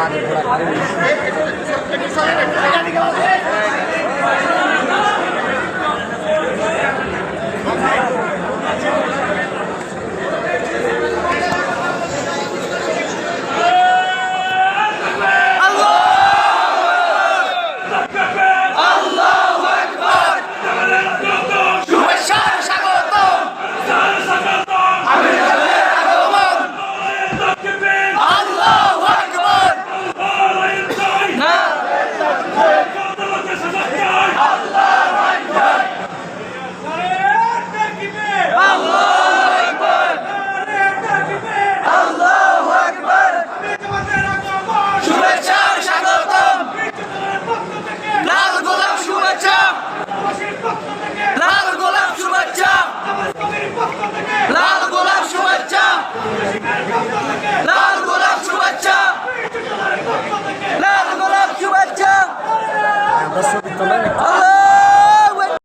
much da sua bitola